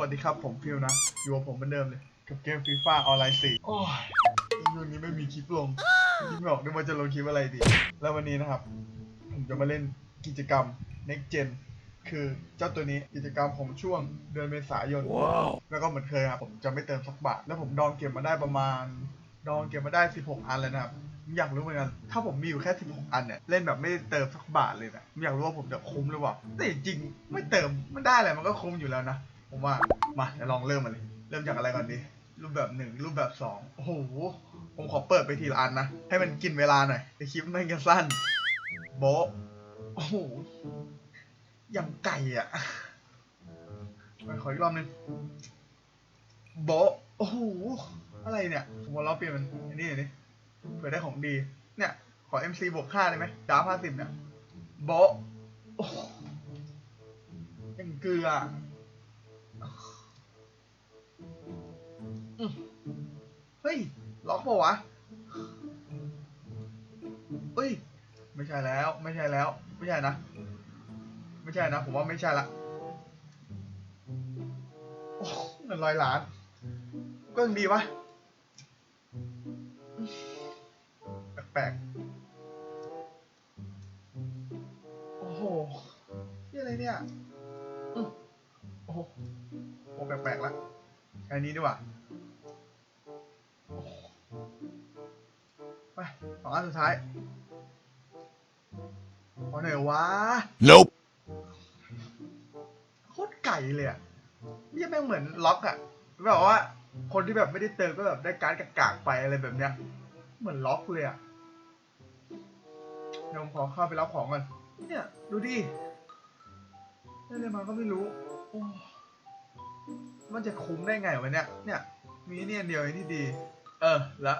วัสดีครับ ผมฟิวนะ อยู่กับผมเหมือนเดิมเลย กับเกมฟีฟ่าออนไลน์4โอ้ยช่วงนี้ไม่มีคลิปลงคิดไม่ออกด้วยว่าจะลงคลิปอะไรดี แล้ววันนี้นะครับ ผมจะมาเล่นกิจกรรม Next Gen คือเจ้าตัวนี้กิจกรรมของช่วงเดือนเมษายนแล้วก็เหมือนเคยครับผมจะไม่เติมสักบาท แล้วผมดองเก็บมาได้ประมาณ ดองเก็บมาได้ 16 อันเลยนะครับผมอยากรู้เหมือนกันถ้าผมมีอยู่แค่ 16 อันเนี่ยเล่นแบบไม่ได้เติมสักบาทเลยนะผมอยากรู้ว่าผมจะคุ้มหรือเปล่าแต่จริงๆไม่เติมไม่ได้เลยมันก็คุ้มอยู่แล้วนะ ผมว่ามาเดี๋ยวลองเริ่มมาเลย เริ่มจากอะไรก่อนดี รูปแบบหนึ่งรูปแบบสองโอ้โห ผมขอเปิดไปทีละอันนะ ให้มันกินเวลาหน่อยในคลิปมันจะสั้น โบะโอ้โหอย่างไก่อะไปขออีกรอบหนึงโบะโอ้โห อะไรเนี่ย ผมว่าเราเปลี่ยนเป็นอันนี้หน่เผื่อได้ของดี เนี่ย ขอ MC บวกห้าได้ไหมดาวห้าสิบเนี่ยโบะโอ้ยังเกลือ เฮ้ย ล็อกปะวะ เฮ้ย ไม่ใช่แล้ว ไม่ใช่แล้ว ไม่ใช่นะ ไม่ใช่นะ ผมว่าไม่ใช่ละ โอ้เงินร้อยล้าน ก็ยังดีวะ แปลกๆ โอ้โหนี่อะไรเนี่ยโอ้โหโอ้แปลกๆละใช้อันนี้ดีกว่า ไปสองอันสุดท้ายขอหน่อยวะ Nope. โคตรไก่เลยอะนี่แม่งเหมือนล็อกอะแบบว่า คนที่แบบไม่ได้เติมก็แบบได้การดกากๆไปอะไรแบบเนี้ย เหมือนล็อกเลยอะเดี๋ยวผมขอเข้าไปรับของก่อนเนี่ย ดูดิได้เลยมาก็ไม่รู้โอ้มันจะคุ้มได้ไงวะเนี่ย เนี่ย มีเนี่ยอันเดียวเองที่ดี เออ แล้ว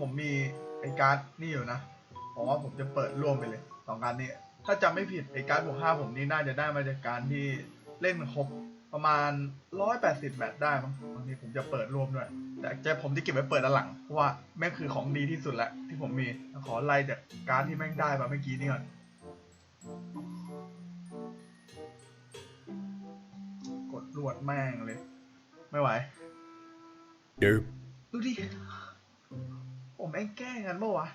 ผมมีไอ้การ์ดนี่อยู่นะผมว่าผมจะเปิดร่วมไปเลยสองการดนี้ ถ้าจำไม่ผิดไอ้การ์ดบวกห้าผมนี่น่าจะได้มาจากการที่เล่นครบประมาณร้อยแปดสิบแมตช์ได้มั้งบางทีผมจะเปิดร่วมด้วย แต่จะผมจะเก็บไว้เปิดด้านหลังเพราะว่าแม่งคือของดีที่สุดแล้วที่ผมมีขอไล่จากการดที่แม่งได้มาเมื่อกี้นี่ก่อนกดรวดแม่งเลย ไม่ไหว Nope. ดูดิผ มแม่งแกล้งกันเมื่อวะ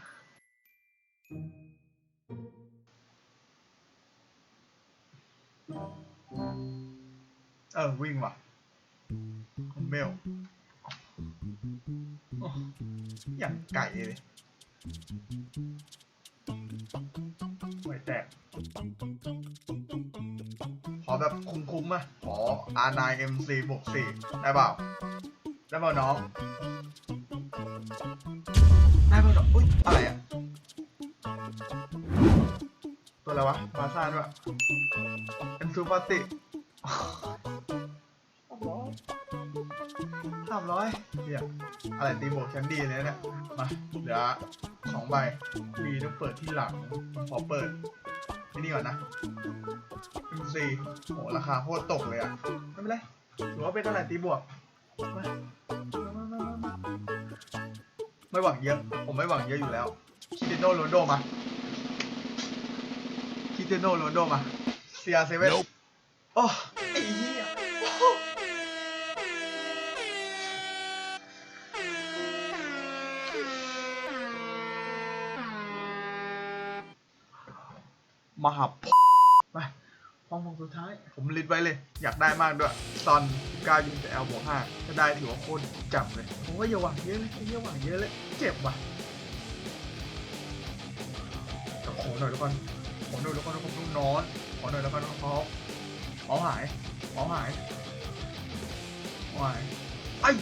เออวิ่งว่ะเมลโอ้อย่างไก่เลยไว้แตก ขอแบบคุ้มๆอะขอ R9 MC บวก4ได้เปล่า ได้เปล่าน้อง ได้เปล่าน้องอุ้ยอะไรอะตัวอะไรวะบาซ่าด้วยเป็นซูปาติสามร้อยเนี่ยอะไรตีบวกชั้นดีเลยเนี่ย มาเหลือสองใบดีต้องเปิดที่หลัง ขอเปิดที่นี่ก่อนนะเป็นสี่โหราคาโคตรตกเลยอะไม่เป็นไรหรือว่าเป็นอะไรตีบวกมา ไม่หวังเยอะ ผมไม่หวังเยอะอยู่แล้วคิเตโนโรนลโดมาคิเตโนโรนลโดมาเซียเซเว่น Nope. โอ้ไอ้เหี้ยโอ้โหมหาพไป้องมองสุดท้าย ผมลิสต์ไว้เลย อยากได้มากด้วยตอน9ยิงแต่แอลบวก5ถ้าได้ถือว่าโคตรจับเลยผมว่าอย่าหวังเยอะเลยอย่าหวังเยอะเลย เจ็บว่ะแต่ขอหน่อยแล้วกันขอหน่อยแล้วกันผมต้องนอนขอหน่อยแล้วกันนะครับเพราหายเพราหายเพราหายไอ้ย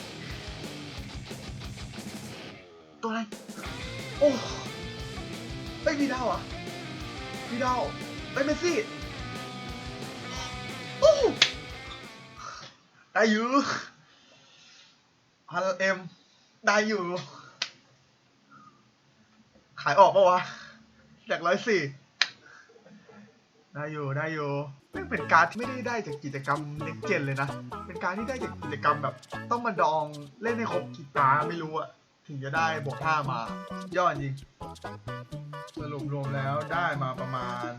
ตัวอะไร โอ้เอ้ยมีดาวอะมีดาวเอ้เมสซี่ ได้อยู่พันเอ็มได้อยู่ ขายออกปะวะจากร้อยสี่ได้อยู่ได้อยู่ไม่เป็นการที่ไม่ได้ได้จากกิจกรรมเล็กเจนเลยนะ เป็นการที่ได้จากกิจกรรมแบบ ต้องมาดองเล่นให้ครบกี่ตาไม่รู้อะถึงจะได้บวกห้ามายอดจริงสรุปรวมแล้วได้มาประมาณ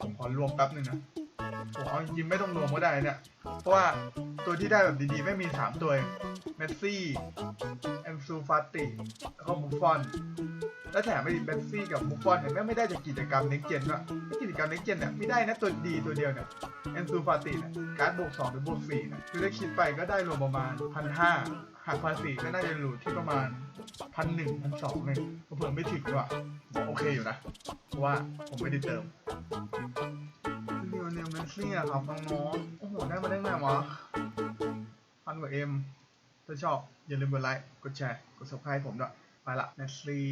ผมขอรวมแป๊บหนึ่งนะ โอ้เอาจริงๆไม่ต้องรวมก็ได้เนี่ย เพราะว่าตัวที่ได้แบบดีๆ ไม่มี 3 ตัวเองเมสซี่แอนซูฟาติแล้วก็บุฟฟอน แล้วแถมไปเมสซี่กับบุฟฟอนเนี่ยแม่งไม่ได้จากกิจกรรมเน็กเจนว่ะกิจกรรมเน็กเจนเนี่ยไม่ได้นะตัวดีตัวเดียวเนี่ยแอนซูฟาติเนี่ยการ์ดบวก2หรือบวก4เนี่ยคือถ้าคิดไปก็ได้รวมประมาณพันห้าหักภาษีก็น่าจะอยู่ที่ประมาณพันหนึ่งพันสองเนี่ยเผื่อไม่ถึงด้วยโอเคอยู่นะ เพราะว่าผมไม่ได้เติม เลียวเนลเมสซี่อะครับน้องๆโอ้โห ได้มาได้ไงวะพันกว่าเอ็มถ้าชอบอย่าลืมกดไลค์ กดแชร์ กด subscribe ผมด้วย ไปละเมสซี่